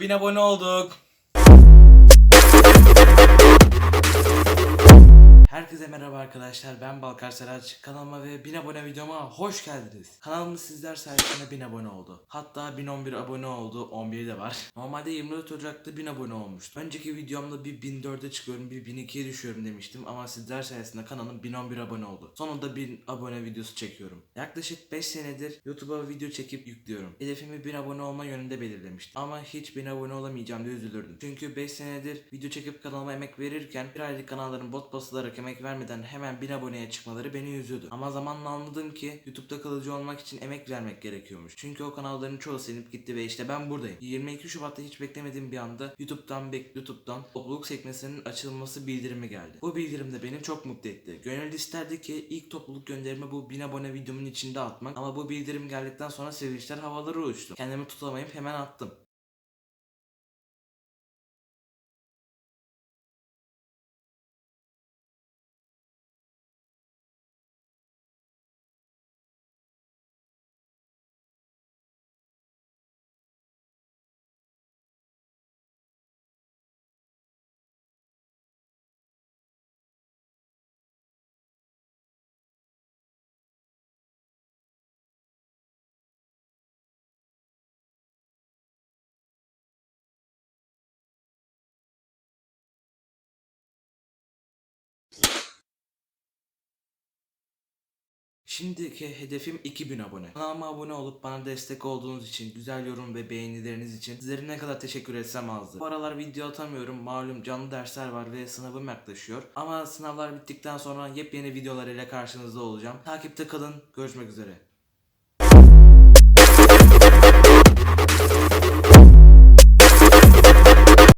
1000 abone olduk. Arkadaşlar ben Balkar Saraç kanalıma ve 1000 abone videoma hoş geldiniz. Kanalımız sizler sayesinde 1000 abone oldu. Hatta 1011 abone oldu 11 de var. Normalde 24 Ocak'ta 1000 abone olmuştu. Önceki videomda bir 1004'e çıkıyorum bir 1002'ye düşüyorum demiştim ama sizler sayesinde kanalım 1011 abone oldu. Sonunda 1000 abone videosu çekiyorum. Yaklaşık 5 senedir YouTube'a video çekip yüklüyorum. Hedefimi 1000 abone olma yönünde belirlemiştim. Ama hiç 1000 abone olamayacağım diye üzülürdüm. Çünkü 5 senedir video çekip kanalıma emek verirken bir aylık kanalların bot basılarak emek vermeden hemen 1000 aboneye çıkmaları beni üzüyordu. Ama zamanla anladım ki YouTube'da kalıcı olmak için emek vermek gerekiyormuş. Çünkü o kanalların çoğu silinip gitti ve işte ben buradayım. 22 Şubat'ta hiç beklemediğim bir anda YouTube'dan bek YouTube'dan topluluk sekmesinin açılması bildirimi geldi. Bu bildirim de beni çok mutlu etti. Gönül isterdi ki ilk topluluk gönderimi bu 1000 abone videomun içinde atmak ama bu bildirim geldikten sonra sevinçler havalara uçtu. Kendimi tutamayıp hemen attım. Şimdiki hedefim 2000 abone. Kanalıma abone olup bana destek olduğunuz için, güzel yorum ve beğenileriniz için sizlere ne kadar teşekkür etsem azdır. Bu aralar video atamıyorum. Malum canlı dersler var ve sınavım yaklaşıyor. Ama sınavlar bittikten sonra yepyeni videolar ile karşınızda olacağım. Takipte kalın. Görüşmek üzere.